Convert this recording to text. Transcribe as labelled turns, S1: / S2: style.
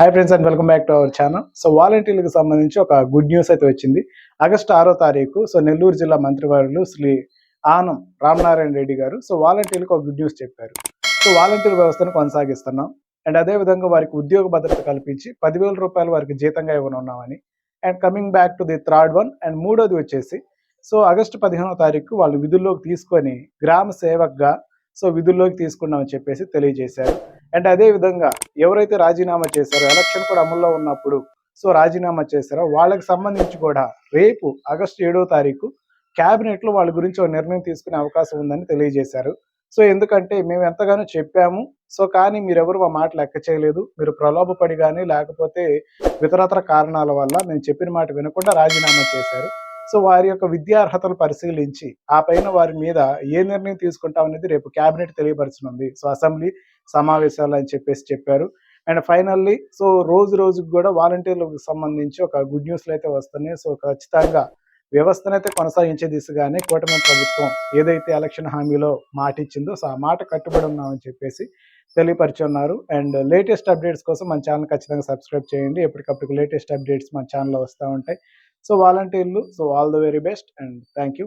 S1: Hi friends and welcome back to our channel so వాలంటీర్లకు సంబంధించి ఒక గుడ్ న్యూస్ అయితే వచ్చింది. ఆగస్టు ఆరో తారీఖు సో నెల్లూరు జిల్లా మంత్రివారులు శ్రీ ఆనం రామనారాయణ రెడ్డి గారు సో వాలంటీర్లకు ఒక గుడ్ న్యూస్ చెప్పారు. సో వాలంటీర్ వ్యవస్థను కొనసాగిస్తున్నాం. అండ్ అదే విధంగా వారికి ఉద్యోగ భద్రత కల్పించి పదివేల రూపాయలు వారికి జీతంగా ఇవ్వనున్నామని. And coming back to the third one and మూడోది వచ్చేసి సో ఆగస్టు పదిహేనో తారీఖు వాళ్ళు విధుల్లోకి తీసుకొని గ్రామ సేవక్గా సో విధుల్లోకి తీసుకున్నామని చెప్పేసి తెలియజేశారు. అండ్ అదే విధంగా ఎవరైతే రాజీనామా చేశారో ఎలక్షన్ కూడా అమల్లో ఉన్నప్పుడు సో రాజీనామా చేశారో వాళ్ళకి సంబంధించి కూడా రేపు ఆగస్టు ఏడో తారీఖు క్యాబినెట్లో వాళ్ళ గురించి ఒక నిర్ణయం తీసుకునే అవకాశం ఉందని తెలియజేశారు. సో ఎందుకంటే మేము ఎంతగానో చెప్పాము. సో కానీ మీరెవరు మా మాట లెక్క చేయలేదు. మీరు ప్రలోభపడి కానీ లేకపోతే ఇతరతర కారణాల వల్ల మేము చెప్పిన మాట వినకుండా రాజీనామా చేశారు. సో వారి యొక్క విద్యార్హతలు పరిశీలించి ఆ పైన వారి మీద ఏ నిర్ణయం తీసుకుంటాం అనేది రేపు క్యాబినెట్ తెలియపరచనుంది. సో అసెంబ్లీ సమావేశాలు అని చెప్పేసి చెప్పారు. అండ్ ఫైనల్లీ సో రోజు రోజుకి కూడా వాలంటీర్లకు సంబంధించి ఒక గుడ్ న్యూస్లు అయితే వస్తున్నాయి. సో ఖచ్చితంగా వ్యవస్థనైతే కొనసాగించే దిశగానే కూటమి ప్రభుత్వం ఏదైతే ఎలక్షన్ హామీలో మాట ఇచ్చిందో సో ఆ మాట కట్టుబడి ఉన్నామని చెప్పేసి తెలియపరిచి ఉన్నారు అండ్ లేటెస్ట్ అప్డేట్స్ కోసం మన ఛానల్ ఖచ్చితంగా సబ్స్క్రైబ్ చేయండి. ఎప్పటికప్పుడు లేటెస్ట్ అప్డేట్స్ మన ఛానల్లో వస్తూ ఉంటాయి. సో వాలంటీర్లు so all the very best and thank you